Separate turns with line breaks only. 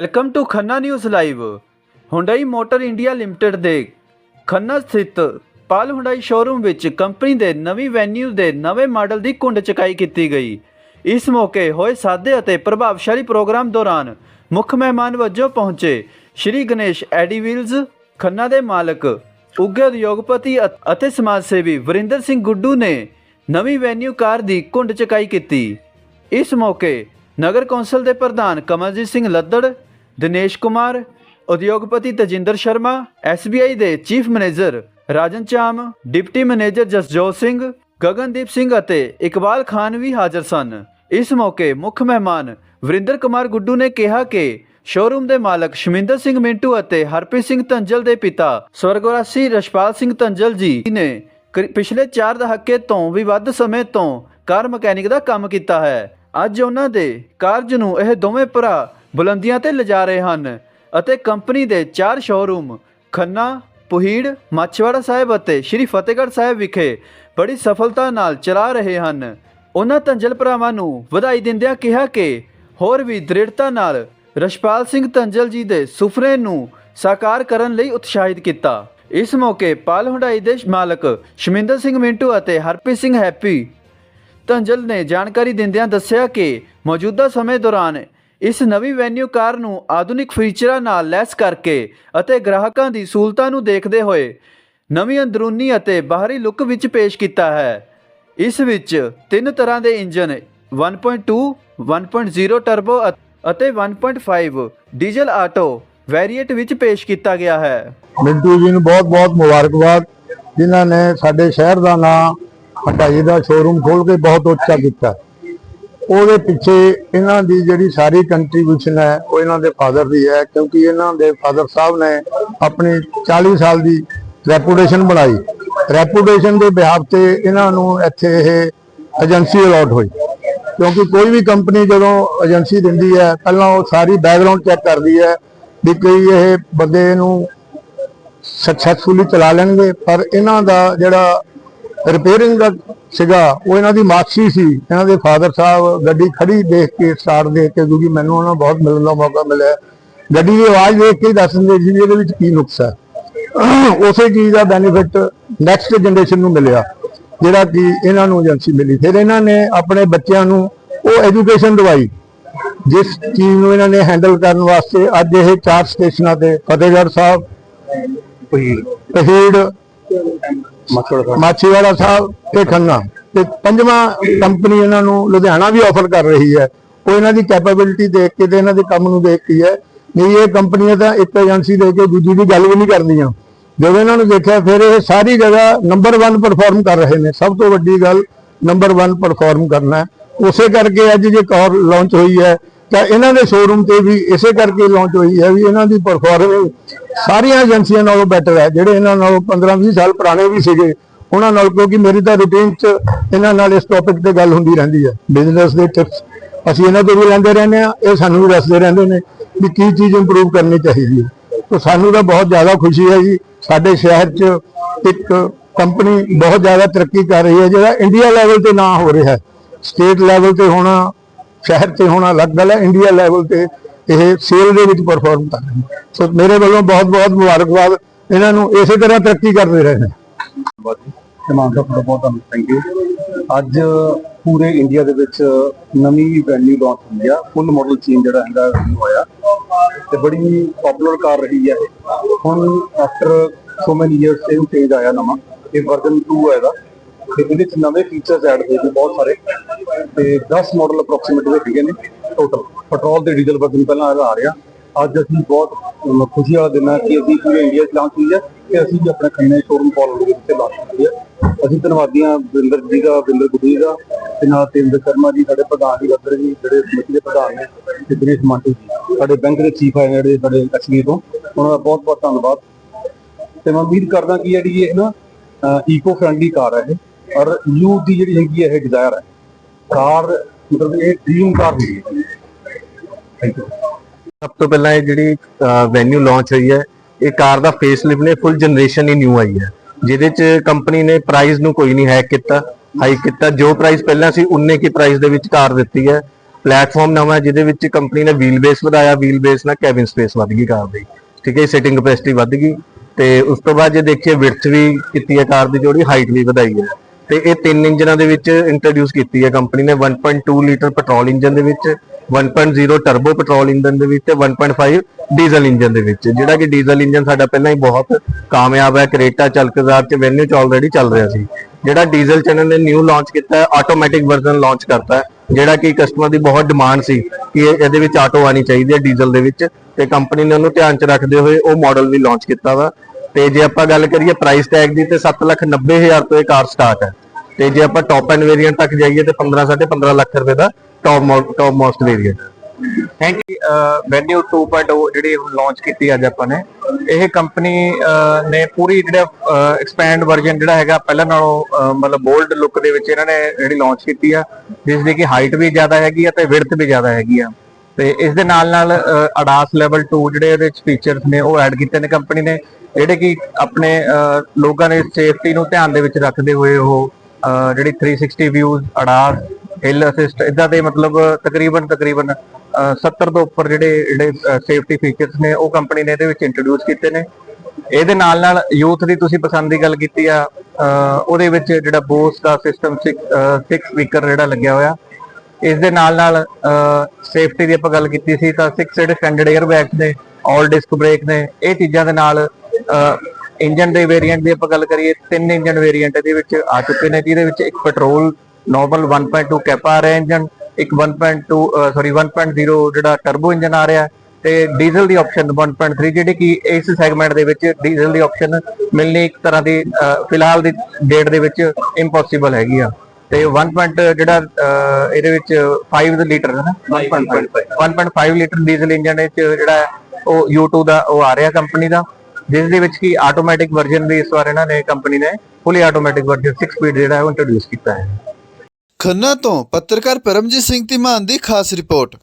Welcome to Khanna news live Hyundai motor India limited ਦੇ ਖੰਨਾ ਸਥਿਤ Pal Hyundai showroom ਵਿੱਚ company ਦੇ ਨਵੀਂ ਵੈਨਿਊ ਦੇ ਨਵੇਂ ਮਾਡਲ ਦੀ ਕੁੰਡ ਚਕਾਈ ਕੀਤੀ ਗਈ। ਇਸ ਮੌਕੇ ਹੋਏ ਸਾਦੇ ਅਤੇ ਪ੍ਰਭਾਵਸ਼ਾਲੀ ਪ੍ਰੋਗਰਾਮ ਦੌਰਾਨ ਮੁੱਖ ਮਹਿਮਾਨ ਵਜੋਂ ਪਹੁੰਚੇ ਸ਼੍ਰੀ ਗਣੇਸ਼ ਐਡੀਵਿਲਜ਼ ਖੰਨਾ ਦੇ ਮਾਲਕ, ਉੱਘੇ ਉਦਯੋਗਪਤੀ ਅਤੇ ਸਮਾਜ ਸੇਵੀ ਵਰਿੰਦਰ ਸਿੰਘ ਗੁੱਡੂ ਨੇ ਨਵੀਂ ਵੈਨਿਊ ਕਾਰ ਦੀ ਕੁੰਡ ਚਕਾਈ ਕੀਤੀ। ਇਸ ਮੌਕੇ ਨਗਰ ਕੌਂਸਲ ਦੇ ਪ੍ਰਧਾਨ ਕਮਲਜੀਤ ਸਿੰਘ ਲੱਦੜ ਦਿਨੇਸ਼ ਕੁਮਾਰ, ਉਦਯੋਗਪਤੀ ਤਜਿੰਦਰ ਸ਼ਰਮਾ SBI ਦੇ chief manager Rajan Cham, deputy manager Jasjot Singh, Gagandeep Singh ਅਤੇ ਇਕਬਾਲ ਖਾਨ ਵੀ ਹਾਜ਼ਰ ਸਨ। ਇਸ ਮੌਕੇ ਮੁੱਖ ਮਹਿਮਾਨ ਵਰਿੰਦਰ ਕੁਮਾਰ ਗੁੱਡੂ ਨੇ ਕਿਹਾ ਕਿ ਸ਼ੋਰੂਮ ਦੇ ਮਾਲਕ ਸ਼ਮਿੰਦਰ ਸਿੰਘ ਮਿੰਟੂ ਅਤੇ ਹਰਪ੍ਰੀਤ ਸਿੰਘ ਤੰਜਲ ਦੇ ਪਿਤਾ ਸਵਰਗਵਾਸੀ ਰਸ਼ਪਾਲ ਸਿੰਘ ਤੰਜਲ ਜੀ ਨੇ ਪਿਛਲੇ 4 ਦਹਾਕੇ ਤੋਂ ਵੀ ਵੱਧ ਸਮੇਂ ਤੋਂ ਕਾਰ ਮਕੈਨਿਕ ਦਾ ਕੰਮ ਕੀਤਾ ਹੈ। ਅੱਜ ਉਹਨਾਂ ਦੇ ਕਾਰਜ ਨੂੰ ਇਹ ਦੋਵੇਂ ਭਰਾ ਬੁਲੰਦੀਆਂ ਤੇ ਲਿਜਾ ਰਹੇ ਹਨ ਅਤੇ ਕੰਪਨੀ ਦੇ ਚਾਰ ਸ਼ੋਰੂਮ ਖੰਨਾ, ਪੁਹੀੜ, ਮੱਛਵਾੜਾ ਸਾਹਿਬ ਅਤੇ ਸ਼੍ਰੀ ਫਤਿਹਗੜ੍ਹ ਸਾਹਿਬ ਵਿਖੇ ਬੜੀ ਸਫਲਤਾ ਨਾਲ ਚਲਾ ਰਹੇ ਹਨ। ਉਹਨਾਂ ਤੰਜਲ ਭਰਾਵਾਂ ਨੂੰ ਵਧਾਈ ਦਿੰਦਿਆਂ ਕਿਹਾ ਕਿ ਹੋਰ ਵੀ ਦ੍ਰਿੜਤਾ ਨਾਲ ਰਸ਼ਪਾਲ ਸਿੰਘ ਤੰਜਲ ਜੀ ਦੇ ਸੁਪਨੇ ਨੂੰ ਸਾਕਾਰ ਕਰਨ ਲਈ ਉਤਸ਼ਾਹਿਤ ਕੀਤਾ। ਇਸ ਮੌਕੇ ਪਾਲ ਹੁੰਡਾਈ ਦੇ ਮਾਲਕ ਸ਼ਮਿੰਦਰ ਸਿੰਘ ਮਿੰਟੂ ਅਤੇ ਹਰਪ੍ਰੀਤ ਸਿੰਘ ਹੈਪੀ ਤੰਜਲ ਨੇ ਜਾਣਕਾਰੀ ਦਿੰਦਿਆਂ ਦੱਸਿਆ ਕਿ ਮੌਜੂਦਾ ਸਮੇਂ ਦੌਰਾਨ ਇਸ ਨਵੀਂ ਵੈਨਿਊ ਕਾਰ ਨੂੰ ਆਧੁਨਿਕ ਫੀਚਰਾਂ ਨਾਲ ਲੈਸ ਕਰਕੇ ਅਤੇ ਗ੍ਰਾਹਕਾਂ ਦੀ ਸਹੂਲਤਾਂ ਨੂੰ ਦੇਖਦੇ ਹੋਏ ਨਵੀਂ ਅੰਦਰੂਨੀ ਅਤੇ ਬਾਹਰੀ ਲੁੱਕ ਵਿੱਚ ਪੇਸ਼ ਕੀਤਾ ਹੈ। ਇਸ ਵਿੱਚ ਤਿੰਨ ਤਰ੍ਹਾਂ ਦੇ ਇੰਜਨ 1.2 1.0 ਟਰਬੋ ਅਤੇ 1.5 ਡੀਜ਼ਲ ਆਟੋ ਵੈਰੀਏਟ ਵਿੱਚ ਪੇਸ਼ ਕੀਤਾ ਗਿਆ ਹੈ।
ਮਿੰਟੂ ਜੀ ਨੂੰ ਬਹੁਤ-ਬਹੁਤ ਮੁਬਾਰਕਬਾਦ। ਜਿਨ੍ਹਾਂ ਨੇ ਸਾਡੇ ਸ਼ਹਿਰ ਦਾ ਨਾਮ ਹਟਾਈ ਦਾ ਸ਼ੋਰੂਮ ਖੋਲ ਕੇ ਬਹੁਤ ਉੱਚਾ ਕੀਤਾ। ਉਹਦੇ ਪਿੱਛੇ ਇਹਨਾਂ ਦੀ ਜਿਹੜੀ ਸਾਰੀ ਕੰਟਰੀਬਿਊਸ਼ਨ ਹੈ, ਉਹ ਇਹਨਾਂ ਦੇ ਫਾਦਰ ਦੀ ਹੈ, ਕਿਉਂਕਿ ਇਹਨਾਂ ਦੇ ਫਾਦਰ ਸਾਹਿਬ ਨੇ ਆਪਣੀ 40 ਸਾਲ ਦੀ ਰੈਪੂਟੇਸ਼ਨ ਬਣਾਈ। ਰੈਪੂਟੇਸ਼ਨ ਦੇ ਬਿਹਾਫ ਤੇ ਇਹਨਾਂ ਨੂੰ ਇੱਥੇ ਇਹ ਏਜੰਸੀ ਅਲਾਟ ਹੋਈ। ਕਿਉਂਕਿ ਕੋਈ ਵੀ ਕੰਪਨੀ ਜਦੋਂ ਏਜੰਸੀ ਦਿੰਦੀ ਹੈ, ਪਹਿਲਾਂ ਉਹ ਸਾਰੀ ਬੈਕਗ੍ਰਾਉਂਡ ਚੈੱਕ ਕਰਦੀ ਹੈ ਵੀ ਕੋਈ ਇਹ ਬੰਦੇ ਨੂੰ ਸਕਸੈਸਫੁਲੀ ਚਲਾ ਲੈਣਗੇ, ਪਰ ਇਹਨਾਂ ਦਾ ਜਿਹੜਾ ਰਿਪੇਅਰਿੰਗ ਦਾ ਸੀਗਾ ਉਹ ਇਹਨਾਂ ਦੀ ਮਾਕਸੀ ਸੀ ਇਹਨਾਂ ਦੇ ਫਾਦਰ ਸਾਹਿਬ ਗੱਡੀ ਖੜੀ ਦੇਖ ਕੇ ਸਟਾਰਟ ਦੇਖ ਕੇ ਕਿਉਂਕਿ ਮੈਨੂੰ ਉਹਨਾਂ ਬਹੁਤ ਮਿਲਣ ਦਾ ਮੌਕਾ ਮਿਲਿਆ। ਗੱਡੀ ਦੀ ਆਵਾਜ਼ ਦੇਖ ਕੇ ਦੱਸ ਦਿੰਦੇ ਸੀ ਵੀ ਇਹਦੇ ਵਿੱਚ ਕੀ ਨੁਕਸ ਹੈ। ਉਸੇ ਚੀਜ਼ ਦਾ ਬੈਨੀਫਿਟ ਨੈਕਸਟ ਜਨਰੇਸ਼ਨ ਨੂੰ ਮਿਲਿਆ ਜਿਹੜਾ ਕਿ ਇਹਨਾਂ ਨੂੰ ਏਜੰਸੀ ਮਿਲੀ। ਫਿਰ ਇਹਨਾਂ ਨੇ ਆਪਣੇ ਬੱਚਿਆਂ ਨੂੰ ਉਹ ਐਜੂਕੇਸ਼ਨ ਦਵਾਈ ਜਿਸ ਚੀਜ਼ ਨੂੰ ਇਹਨਾਂ ਨੇ ਹੈਂਡਲ ਕਰਨ ਵਾਸਤੇ ਅੱਜ ਇਹ ਚਾਰ ਸਟੇਸ਼ਨਾਂ ਤੇ ਫਤਿਹਗੜ੍ਹ ਸਾਹਿਬ ਪਹੀੜ ਮਾਛੀਵਾੜਾ ਸਾਹਿਬ। ਤੇ ਖੰਨਾ। ਤੇ ਪੰਜਵਾਂ ਕੰਪਨੀ ਇਹਨਾਂ ਨੂੰ ਲੁਧਿਆਣਾ ਵੀ ਆਫਰ ਕਰ ਰਹੀ ਹੈ। ਉਹ ਇਹਨਾਂ ਦੀ ਕੈਪੇਬਿਲਿਟੀ ਦੇਖ ਕੇ ਤੇ ਇਹਨਾਂ ਦੇ ਕੰਮ ਨੂੰ ਦੇਖ ਕੇ ਹੈ। ਨਹੀਂ, ਇਹ ਕੰਪਨੀਆਂ ਤਾਂ ਇੱਕ ਏਜੰਸੀ ਦੇ ਕੇ ਦੂਜੀ ਦੀ ਗੱਲ ਵੀ ਨਹੀਂ ਕਰਦੀਆਂ। ਜਦੋਂ ਇਹਨਾਂ ਨੂੰ ਦੇਖਿਆ, ਫਿਰ ਇਹ ਸਾਰੀ ਜਗ੍ਹਾ ਨੰਬਰ 1 ਪਰਫਾਰਮ ਕਰ ਰਹੇ ਨੇ। ਸਭ ਤੋਂ ਵੱਡੀ ਗੱਲ ਨੰਬਰ 1 ਪਰਫਾਰਮ ਕਰਨਾ ਉਸੇ ਕਰਕੇ ਅੱਜ ਜੇ ਕਾਰ ਲਾਂਚ ਹੋਈ ਹੈ ਤਾਂ ਇਹਨਾਂ ਦੇ ਸ਼ੋਰੂਮ ਤੇ ਵੀ ਇਸੇ ਕਰਕੇ ਲਾਂਚ ਹੋਈ ਹੈ ਵੀ ਇਹਨਾਂ ਦੀ ਪਰਫਾਰਮੈਂਸ ਸਾਰੀਆਂ ਏਜੰਸੀਆਂ ਨਾਲੋਂ ਬੈਟਰ ਹੈ, ਜਿਹੜੇ ਇਹਨਾਂ ਨਾਲੋਂ 15-20 ਸਾਲ ਪੁਰਾਣੇ ਵੀ ਸੀਗੇ, ਉਹਨਾਂ ਨਾਲ ਕਿਉਂਕਿ ਮੇਰੀ ਤਾਂ ਰੂਟੀਨ 'ਚ ਇਹਨਾਂ ਨਾਲ ਇਸ ਟੌਪਿਕ ਤੇ ਗੱਲ ਹੁੰਦੀ ਰਹਿੰਦੀ ਹੈ ਬਿਜ਼ਨਸ ਦੇ ਟਿਪਸ ਅਸੀਂ ਇਹਨਾਂ ਤੋਂ ਵੀ ਲੈਂਦੇ ਰਹਿੰਦੇ ਆ ਇਹ ਸਾਨੂੰ ਵੀ ਦੱਸਦੇ ਰਹਿੰਦੇ ਨੇ ਵੀ ਕੀ ਚੀਜ਼ ਇੰਪਰੂਵ ਕਰਨੀ ਚਾਹੀਦੀ ਹੈ। ਤਾਂ ਸਾਨੂੰ ਤਾਂ ਬਹੁਤ ਜ਼ਿਆਦਾ ਖੁਸ਼ੀ ਹੈ ਜੀ, ਸਾਡੇ ਸ਼ਹਿਰ 'ਚ ਇੱਕ ਕੰਪਨੀ ਬਹੁਤ ਜ਼ਿਆਦਾ ਤਰੱਕੀ ਕਰ ਰਹੀ ਹੈ, ਜਿਹੜਾ ਇੰਡੀਆ ਲੈਵਲ ਤੇ ਨਾ ਹੋ ਰਿਹਾ ਹੈ ਸਟੇਟ ਲੈਵਲ ਤੇ ਹੋਣਾ ਸ਼ਹਿਰ ਤੇ ਹੋਣਾ ਅਲੱਗ ਗੱਲ ਹੈ ਇੰਡੀਆ ਲੈਵਲ ਤੇ ਇਹ ਸੇਲ ਦੇ ਵਿੱਚ ਪਰਫਾਰਮ ਕਰ ਰਹੇ ਨੇ। ਸੋ ਮੇਰੇ ਵੱਲੋਂ ਬਹੁਤ ਬਹੁਤ ਮੁਬਾਰਕਬਾਦ। ਇਹਨਾਂ ਨੂੰ ਇਸੇ ਤਰ੍ਹਾਂ ਤਰੱਕੀ ਕਰਦੇ ਰਹੇ ਨੇ।
ਸਮਾਨ ਦਾ ਬਹੁਤ ਬਹੁਤ ਥੈਂਕ ਯੂ ਅੱਜ ਪੂਰੇ ਇੰਡੀਆ ਦੇ ਵਿੱਚ ਨਵੀਂ ਵੈਨਿਊ ਲਾਂਚ ਹੋਈ ਆ। ਫੁੱਲ ਮਾਡਲ ਚੇਂਜ ਜਿਹੜਾ ਹੈਗਾ ਹੋਇਆ। ਤੇ ਬੜੀ ਪਪੂਲਰ ਕਾਰ ਰਹੀ ਹੈ ਹੁਣ ਆਫਟਰ ਸੋ ਮੈਨੀ ਇਅਰਸ ਇਹ ਚੇਂਜ ਆਇਆ ਨਵਾਂ। ਇਹ ਵਰਜ਼ਨ 2 ਹੈ ਤੇ ਇਹਦੇ ਵਿੱਚ ਨਵੇਂ ਫੀਚਰਸ ਐਡ ਹੋਏ ਬਹੁਤ ਸਾਰੇ। ਤੇ 10 ਮਾਡਲ ਅਪਰੋਕਸੀਮੇਟਲੀ ਹੈਗੇ ਨੇ ਟੋਟਲ ਪੈਟਰੋਲ ਤੇ ਡੀਜ਼ਲ ਵਰਜ਼ਨ ਪਹਿਲਾਂ ਆ ਰਿਹਾ। ਅੱਜ ਅਸੀਂ ਬਹੁਤ ਖੁਸ਼ੀ ਵਾਲਾ ਦਿਨ ਹੈ ਕਿ ਅਸੀਂ ਪੂਰੇ ਇੰਡੀਆ 'ਚ ਲਾਂਚ ਹੋਈ ਹੈ ਤੇ ਅਸੀਂ ਵੀ ਆਪਣੇ ਖੰਨੇ ਸ਼ੋਰੂਮ ਪਾਲ ਦੇ ਵਿੱਚ ਲਾਂਚ ਕੀਤੀ ਹੈ। ਅਸੀਂ ਧੰਨਵਾਦੀ ਹਾਂ ਵਿੰਦਰ ਜੀ ਦਾ ਵਿੰਦਰ ਗੁੱਡੀ ਦਾ ਤੇ ਨਾਲ ਤੇਂਦਰ ਸ਼ਰਮਾ ਜੀ, ਸਾਡੇ ਪ੍ਰਧਾਨ ਜੀ ਲੱਦਰ ਜੀ, ਜਿਹੜੇ ਕਮੇਟੀ ਦੇ ਪ੍ਰਧਾਨ ਨੇ ਤੇ ਦਿਨੇਸ਼ ਮਾਂਟੂ ਜੀ, ਸਾਡੇ ਬੈਂਕ ਦੇ ਚੀਫ ਹੈ ਜਿਹੜੇ ਸਾਡੇ ਕਸ਼ਮੀਰ ਤੋਂ। ਉਹਨਾਂ ਦਾ ਬਹੁਤ ਬਹੁਤ ਧੰਨਵਾਦ। ਤੇ ਮੈਂ ਉਮੀਦ ਕਰਦਾ ਕਿ ਜਿਹੜੀ ਇਹ ਨਾ ਈਕੋ ਫ੍ਰੈਂਡਲੀ ਕਾਰ ਹੈ ਇਹ, ਔਰ ਯੂਥ ਦੀ ਜਿਹੜੀ ਹੈਗੀ ਹੈ ਇਹ ਡਿਜ਼ਾਇਰ ਹੈ। ਕਾਰ ਮਤਲਬ ਇਹ ਡ੍ਰੀਮ ਕਾਰ ਹੈਗੀ ਥੈਂਕ ਯੂ
ਸਭ ਤੋਂ ਪਹਿਲਾਂ ਇਹ ਜਿਹੜੀ ਵੈਨਿਊ ਲਾਂਚ ਹੋਈ ਹੈ, ਇਹ ਕਾਰ ਦਾ ਫੇਸ ਲਿਫਟ ਨੇ ਫੁੱਲ ਜਨਰੇਸ਼ਨ ਹੀ ਨਿਊ ਆਈ ਹੈ। ਜਿਹਦੇ ਚ ਕੰਪਨੀ ਨੇ ਪ੍ਰਾਈਸ ਨੂੰ ਕੋਈ ਨਹੀਂ ਹੈਕ ਕੀਤਾ ਹਾਈ ਕੀਤਾ। ਜੋ ਪ੍ਰਾਈਸ ਪਹਿਲਾਂ ਸੀ ਉਨੇ ਕੀ ਪ੍ਰਾਈਸ ਦੇ ਵਿੱਚ ਕਾਰ ਦਿੱਤੀ ਹੈ। ਪਲੇਟਫਾਰਮ ਨਵਾਂ ਹੈ, ਜਿਹਦੇ ਵਿੱਚ ਕੰਪਨੀ ਨੇ ਵੀਲ ਬੇਸ ਵਧਾਇਆ। ਵੀਲ ਬੇਸ ਨਾਲ ਕੈਬਿਨ ਸਪੇਸ ਵਧ ਗਈ ਕਾਰ ਦੀ। ਠੀਕ ਹੈ ਸਿਟਿੰਗ ਕਪੈਸਿਟੀ ਵਧ ਗਈ। ਤੇ ਉਸ ਤੋਂ ਬਾਅਦ ਜੇ ਦੇਖੀਏ ਵਿਡਥ ਵੀ ਕੀਤੀ ਹੈ ਕਾਰ ਦੀ ਜਿਹੜੀ ਹਾਈਟ ਵੀ ਵਧਾਈ ਹੈ। ਤੇ ਇਹ ਤਿੰਨ ਇੰਜਨਾਂ ਦੇ ਵਿੱਚ ਇੰਟਰੋਡਿਊਸ ਕੀਤੀ ਹੈ ਕੰਪਨੀ ਨੇ 1.2 ਲੀਟਰ ਪੈਟਰੋਲ ਇੰਜਨ ਦੇ ਵਿੱਚ 1.0 ਟਰਬੋ ਪੈਟਰੋਲ ਇੰਜਨ ਦੇ ਵਿੱਚ ਤੇ 1.5 ਡੀਜ਼ਲ ਇੰਜਨ ਦੇ ਵਿੱਚ। ਜਿਹੜਾ ਕਿ ਡੀਜ਼ਲ ਇੰਜਨ ਸਾਡਾ ਪਹਿਲਾਂ ਹੀ ਬਹੁਤ ਕਾਮਯਾਬ ਹੈ, ਕਰੇਟਾ ਚਲਕਜ਼ਾਰ ਤੇ ਵੈਨਿਊ ਚ ਆਲਰੇਡੀ ਚੱਲ ਰਿਹਾ ਸੀ। ਜਿਹੜਾ ਡੀਜ਼ਲ ਚੈਨਲ ਨੇ ਨਿਊ ਲਾਂਚ ਕੀਤਾ ਹੈ ਆਟੋਮੈਟਿਕ ਵਰਜ਼ਨ ਲਾਂਚ ਕਰਤਾ ਹੈ, ਜਿਹੜਾ ਕਿ ਕਸਟਮਰ ਦੀ ਬਹੁਤ ਡਿਮਾਂਡ ਸੀ ਕਿ ਇਹਦੇ ਵਿੱਚ ਆਟੋ ਆਣੀ ਚਾਹੀਦੀ ਹੈ ਡੀਜ਼ਲ ਦੇ ਵਿੱਚ ਤੇ ਕੰਪਨੀ ਨੇ ਉਹਨੂੰ ਧਿਆਨ ਚ ਰੱਖਦੇ ਹੋਏ ਉਹ ਮਾਡਲ ਵੀ ਲਾਂਚ ਕੀਤਾ ਵਾ। ਤੇ ਜੇ ਆਪਾਂ ਗੱਲ ਕਰੀਏ ਪ੍ਰਾਈਸ ਟੈਗ ਦੀ ਤੇ 790000 ਤੋਂ ਇਹ ਕਾਰ ਸਟਾਰਟ ਹੈ। ਤੇ ਜੇ ਆਪਾਂ ਟੌਪ ਐਂਡ ਵੇਰੀਐਂਟ ਤੱਕ ਜਾਈਏ ਤੇ 15 15.5 ਲੱਖ ਰੁਪਏ ਦਾ top top most variant
thank you Venue 2.0 ਜਿਹੜੀ ਲਾਂਚ ਕੀਤੀ ਅੱਜ ਆਪਾਂ ਨੇ, ਇਹ ਕੰਪਨੀ ਨੇ ਪੂਰੀ ਜਿਹੜਾ ਐਕਸਪੈਂਡ ਵਰਜ਼ਨ ਜਿਹੜਾ ਹੈਗਾ, ਪਹਿਲਾਂ ਨਾਲੋਂ ਮਤਲਬ ਬੋਲਡ ਲੁੱਕ ਦੇ ਵਿੱਚ ਇਹਨਾਂ ਨੇ ਜਿਹੜੀ ਲਾਂਚ ਕੀਤੀ ਆ, ਜਿਸ ਦੀ ਕਿ ਹਾਈਟ ਵੀ ਜ਼ਿਆਦਾ ਹੈਗੀ ਆ ਤੇ ਵਿਡਥ ਵੀ ਜ਼ਿਆਦਾ ਹੈਗੀ ਆ। ਤੇ ਇਸ ਦੇ ਨਾਲ ਨਾਲ ਅਡਾਸ ਲੈਵਲ 2 ਜਿਹੜੇ ਇਹਦੇ ਵਿੱਚ ਫੀਚਰਸ ਨੇ, ਉਹ ਐਡ ਕੀਤੇ ਨੇ ਕੰਪਨੀ ਨੇ, ਜਿਹੜੇ ਕਿ ਆਪਣੇ ਲੋਕਾਂ ਦੇ ਸੇਫਟੀ ਨੂੰ ਧਿਆਨ ਦੇ ਵਿੱਚ ਰੱਖਦੇ ਹੋਏ ਉਹ ਜਿਹੜੀ 360 ਵਿਊਜ਼ ਅਡਾਰ ਹਿਲ ਅਸਿਸਟ ਇਦਾਂ ਦੇ ਮਤਲਬ ਤਕਰੀਬਨ ਤਕਰੀਬਨ, ਅਹ 70 ਤੋਂ ਉੱਪਰ ਜਿਹੜੇ ਜਿਹੜੇ ਸੇਫਟੀ ਫੀਚਰਸ ਨੇ, ਉਹ ਕੰਪਨੀ ਨੇ ਇਹਦੇ ਵਿੱਚ ਇੰਟਰੋਡਿਊਸ ਕੀਤੇ ਨੇ। ਇਹਦੇ ਨਾਲ ਨਾਲ ਯੂਥ ਦੀ ਤੁਸੀਂ ਪਸੰਦ ਦੀ ਗੱਲ ਕੀਤੀ ਆ ਉਹਦੇ ਵਿੱਚ ਜਿਹੜਾ ਬੋਸ ਦਾ ਸਿਸਟਮ 6 ਸਪੀਕਰ ਜਿਹੜਾ ਲੱਗਿਆ ਹੋਇਆ, ਇਸ ਦੇ ਨਾਲ ਨਾਲ ਸੇਫਟੀ ਦੀ ਆਪਾਂ ਗੱਲ ਕੀਤੀ ਸੀ, ਤਾਂ 6 ਜਿਹੜੇ ਸਟੈਂਡਰਡ 에ਅਰ ਬੈਗਸ ਨੇ ਆਲ ਡਿਸਕ ਬ੍ਰੇਕ ਨੇ, ਇਹ ਚੀਜ਼ਾਂ ਦੇ ਨਾਲ ਇੰਜਨ ਦੇ ਵੇਰੀਐਂਟ ਦੀ ਆਪਾਂ ਗੱਲ ਕਰੀਏ ਤਿੰਨ ਇੰਜਨ ਵੇਰੀਐਂਟ ਇਹਦੇ ਵਿੱਚ ਆ ਚੁੱਕੇ ਨੇ ਜਿਹਦੇ ਵਿੱਚ ਇੱਕ ਪੈਟਰੋਲ ਨਾਰਮਲ 1.2 ਕੈਪਾ ਆ ਰਿਹਾ ਇੰਜਨ ਇੱਕ 1.2 ਸੌਰੀ 1.0 ਜਿਹੜਾ ਟਰਬੋ ਇੰਜਨ ਆ ਰਿਹਾ ਤੇ ਡੀਜ਼ਲ ਦੀ ਆਪਸ਼ਨ 1.3 ਜਿਹੜੀ ਕਿ ਇਸ ਸੈਗਮੈਂਟ ਦੇ ਵਿੱਚ ਡੀਜ਼ਲ ਦੀ ਆਪਸ਼ਨ ਮਿਲਣੀ ਇੱਕ ਤਰ੍ਹਾਂ ਦੀ ਫਿਲਹਾਲ ਦੀ ਡੇਟ ਦੇ ਵਿੱਚ ਇੰਪੋਸੀਬਲ ਹੈਗੀ ਆ। ਤੇ 1. point ਜਿਹੜਾ ਇਹਦੇ ਵਿੱਚ 5 ਲੀਟਰ ਹੈ ਨਾ? 1.5 1.5 ਲੀਟਰ ਡੀਜ਼ਲ ਇੰਜਨ ਵਿੱਚ ਜਿਹੜਾ ਉਹ U2 ਦਾ ਉਹ ਆ ਰਿਹਾ ਕੰਪਨੀ ਦਾ। ਜਿਸ ਦੇ ਵਿੱਚ ਕੀ ਆਟੋਮੈਟਿਕ ਵਰਜ਼ਨ ਵੀ ਇਸ ਵਾਰ ਇਹਨਾਂ ਨੇ ਕੰਪਨੀ ਨੇ ਫੁੱਲੀ ਆਟੋਮੈਟਿਕ ਵਰਜ਼ਨ 6 ਸਪੀਡ ਜਿਹੜਾ ਹੈ ਉਹ ਇੰਟਰੋਡਿਊਸ ਕੀਤਾ ਹੈ।
ਖੰਨਾ ਤੋਂ ਪੱਤਰਕਾਰ ਪਰਮਜੀਤ ਸਿੰਘ ਧੀਮਾਨ ਦੀ ਖਾਸ ਰਿਪੋਰਟ